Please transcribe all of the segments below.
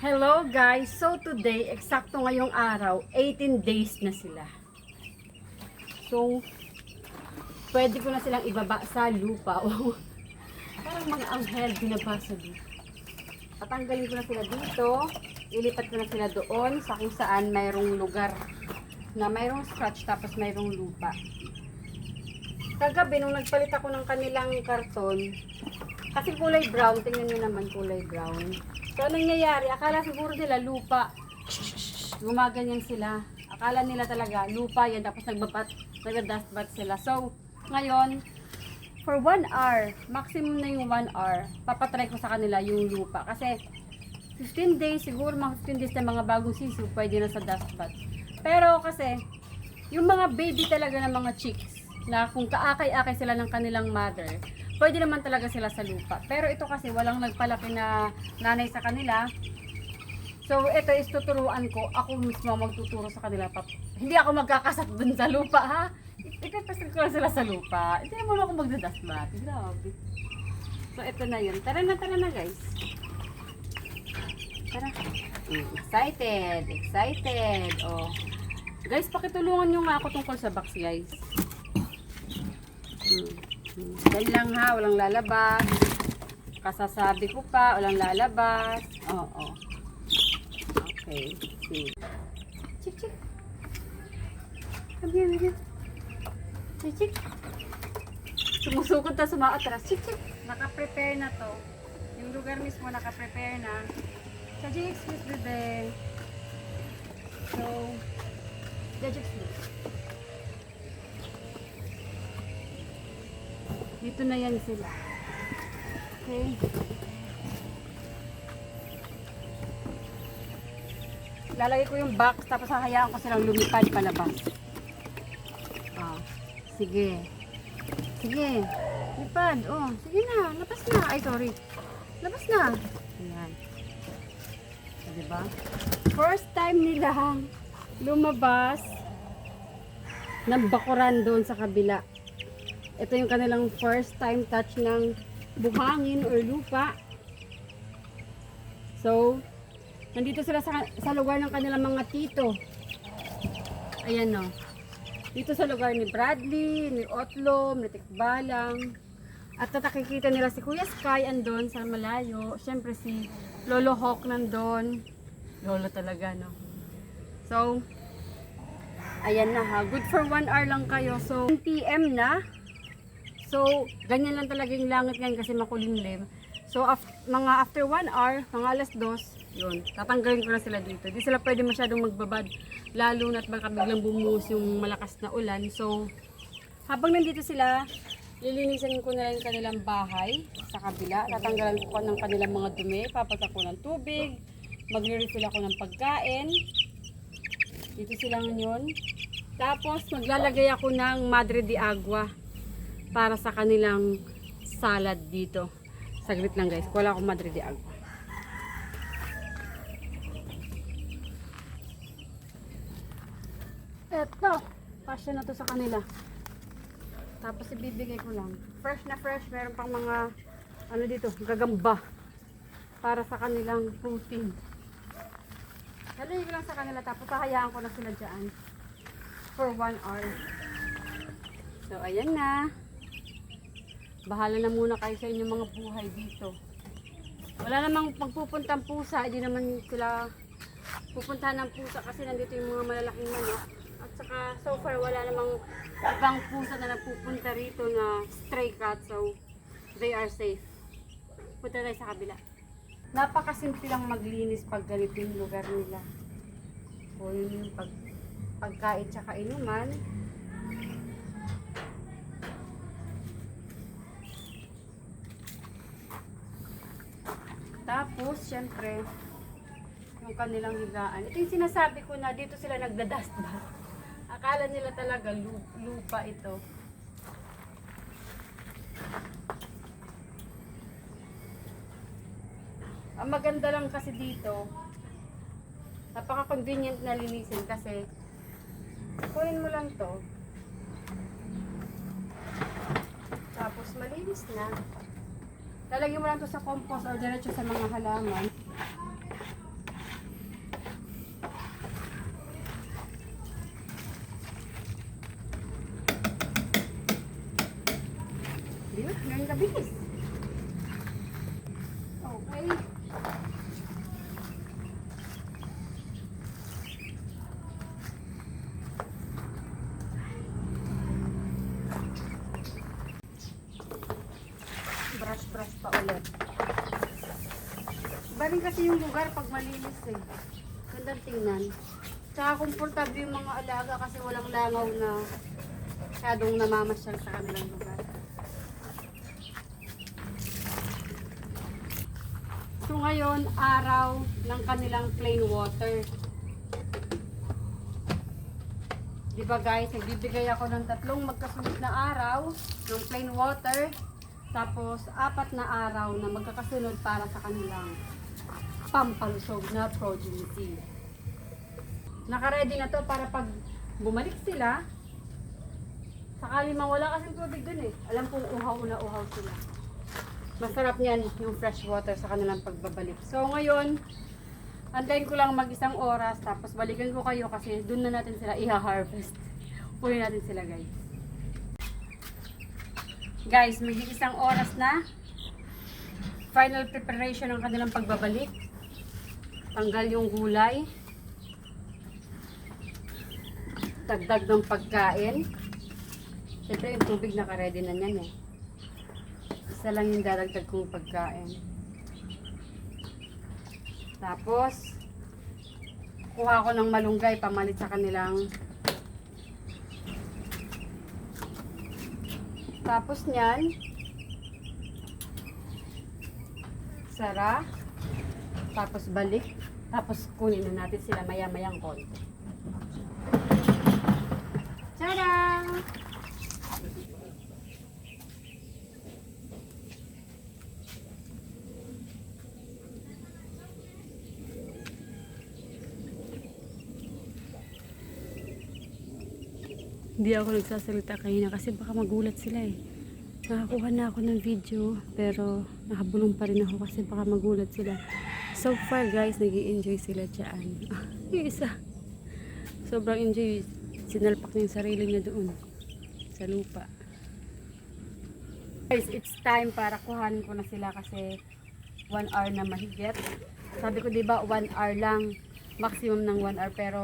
Hello guys! So today, eksakto ngayong araw, 18 days na sila. So, pwede ko na silang ibaba sa lupa. Parang mga anghel binabasa dito. Tatanggalin ko na sila dito. Ilipat ko na sila doon sa kung saan mayroong lugar na mayroong scratch tapos mayroong lupa. Kagabi, nung nagpalit ako ng kanilang karton, kasi kulay brown, tingnan nyo naman kulay brown. So, anong nangyayari? Akala siguro nila lupa. Gumaganyan sila. Akala nila talaga lupa yan, tapos nagbabat, nagda-dust bath sila. So, ngayon, for 1 hour, maximum na yung 1 hour, papatry ko sa kanila yung lupa. Kasi, 15 days, siguro mga 15 days na mga bagong sisu, pwede na sa dust bath. Pero kasi, yung mga baby talaga ng mga chicks, na kung kaakay-akay sila ng kanilang mother, pwede naman talaga sila sa lupa. Pero ito kasi walang nagpalaki na nanay sa kanila. So ito is tuturuan ko, ako mismo magtuturo sa kanila. Pap hindi ako magkakasat dun sa lupa ha. Ipipasil ko lang sila sa lupa. Hindi naman ako magdadasmat. Grabe. So ito na yun. Tara na, tara na guys. Tara. Excited, excited. Oh. Guys, pakitulungan nyo nga ako tungkol sa box guys. Mm. Yan lang ha, walang lalabas. Kasasabi ko pa, walang lalabas. Oo. Okay. See. Chik, chik. Come here, here. Chik, chik. Sumusukot na sumaatras. Chik, chik. Naka-prepare na to. Yung lugar mismo naka-prepare na. Chaji, excuse me, be. So, Chaji, excuse me. Dito na yan sila. Okay. Lalagay ko yung box tapos hahayaan ko silang lumipad palabas. Ah, sige. Sige. Lipad. Oh, sige na. Labas na. Ay, sorry. Labas na. Ayan. O, diba? First time nilang lumabas ng bakuran doon sa kabila. Ito yung kanilang first time touch ng buhangin or lupa. So, nandito sila sa, sa lugar ng kanilang mga tito. Ayan no. Dito sa lugar ni Bradley, ni Otlom, ni Tikbalang. At natakikita nila si Kuya Sky andon sa malayo. Siyempre si Lolo Hawk nandun. Lolo talaga no. So, ayan na ha. Good for 1 hour lang kayo. So, 1 p.m. na. So, ganyan lang talaga yung langit ngayon kasi makulimlim. So, af mga after 1 hour, mga alas 2, yun, tatanggalin ko na sila dito. Di sila pwede masyadong magbabad, lalo na't baka biglang bumuhos yung malakas na ulan. So, habang nandito sila, lilinisan ko na yung kanilang bahay sa kabila. Tatanggalan ko ng kanilang mga dumi, papatak ko ng tubig, magre-refill ako ng pagkain. Dito sila ngayon. Tapos, maglalagay ako ng Madre de Agua para sa kanilang salad dito. Saglit lang guys, wala akong Madre de Agua. Eto, passion na to sa kanila. Tapos ibibigay ko lang. Fresh na fresh, meron pang mga ano dito, gagamba para sa kanilang protein. Halay ko lang sa kanila tapos hahayaan ko na sila dyan for 1 hour. So, ayan na. Bahala na muna kayo sa inyong mga buhay dito. Wala namang pagpupuntang pusa, hindi naman sila pupuntahan ng pusa kasi nandito yung mga malalaking manok. At saka so far wala namang ibang pusa na nagpupunta rito na stray cat so they are safe. Punta tayo sa kabila. Napakasimple lang maglinis pag ganito yung lugar nila. O yun yung pag, pagkain tsaka inuman. Syempre, yung kanilang higaan. Ito yung sinasabi ko na dito sila nagda-dust bath. Akala nila talaga lu- lupa ito. Ang maganda lang kasi dito, napaka-convenient na linisin kasi kunin mo lang to. Tapos malinis na. Lalagyan mo lang to sa compost or diretso sa mga halaman. Ay. Brush, brush pa ulit. Kasi yung lugar pag malinis eh. Gandang tingnan. Tsaka komportable yung mga alaga kasi walang langaw na masyadong namamasyal sa kanilang lugar. So ngayon, araw ng kanilang plain water. Di ba guys, nagbibigay ako ng tatlong magkasunod na araw ng plain water. Tapos, apat na araw na magkakasunod para sa kanilang pampalusog na progeny. Nakaready na to para pag bumalik sila, sakali mawala kasing tubig dun eh. Alam kong uhaw na uhaw sila. Masarap niyan yung fresh water sa kanilang pagbabalik. So ngayon, antayin ko lang mag isang oras tapos balikan ko kayo kasi dun na natin sila iha-harvest. Punin natin sila guys. Guys, may isang oras na. Final preparation ng kanilang pagbabalik. Tanggal yung gulay. Dagdag ng pagkain. Siyempre yung tubig naka-ready na yan eh. Isa lang yung daragdag kong pagkain. Tapos, kuha ko ng malunggay pamalit sa kanilang Tapos niyan, sara, tapos balik, tapos kunin na natin sila maya-mayang konti. Tada! Hindi ako nagsasalita kanina kasi baka magulat sila eh. Nakakuha na ako ng video pero nakabulong pa rin ako kasi baka magulat sila. So far guys, nag enjoy sila dyan. yung isa. Sobrang enjoy. Sinalpak niya yung sarili niya doon. Sa lupa. Guys, it's time para kuhanin ko na sila kasi 1 hour na mahigit. Sabi ko 'di ba 1 hour lang. Maximum ng 1 hour pero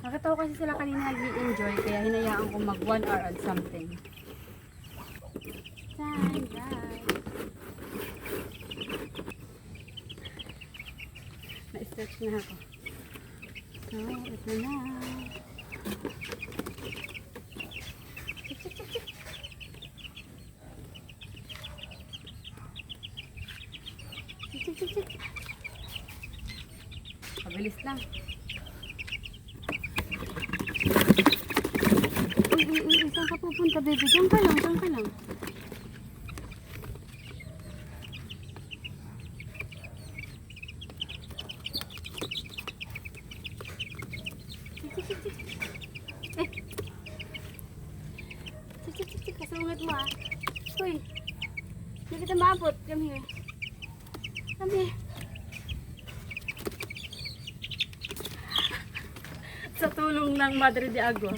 nakita ko kasi sila kanina nag-enjoy kaya hinayaan ko mag 1 hour and something. Time guys. Na-stretch na ako. So, ito na. Mabilis lang. Uy, uy, uy, saan ka pupunta, baby? Diyan ka lang, diyan ka lang. Eh. Cik, cik, cik, cik. Kasungat mo ah. Uy. Hindi kita maabot. Come here. Come here. Sa tulong ng Madre de Agua.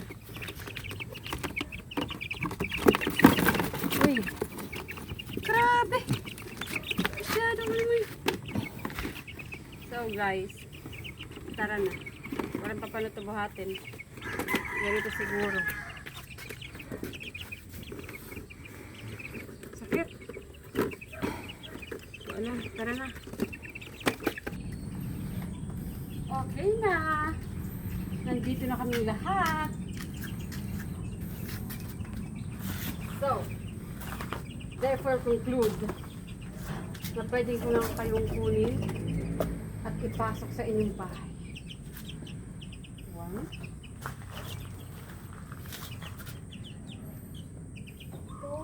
Uy. Grabe. Masyado naman. So guys. Tara na. Walang pa paano ito buhatin. Ganito siguro. Sakit. Wala, tara na. Okay na. Nandito na kami lahat. So, therefore conclude na pwede ko lang kayong kunin at ipasok sa inyong bahay. One. Two.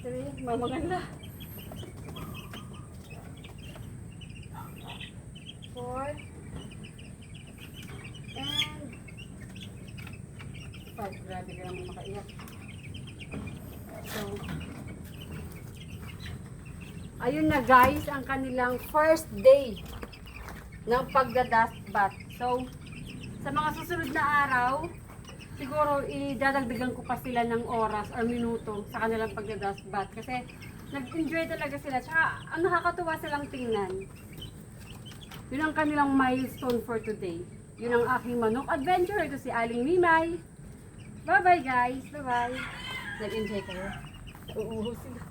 Three. Mamaganda. Four. And five. Grabe ka naman makaiyak. So, ayun na guys, ang kanilang first day ng pagda-dust bath. So, sa mga susunod na araw, siguro idadagdagan ko pa sila ng oras or minuto sa kanilang pagda-dust bath. Kasi nag-enjoy talaga sila. Tsaka ang nakakatuwa silang tingnan. Yun ang kanilang milestone for today. Yun ang aking manok adventure. Ito si Aling Mimay. Bye-bye guys. Bye-bye. Nag-enjoy kayo. Uuho sila.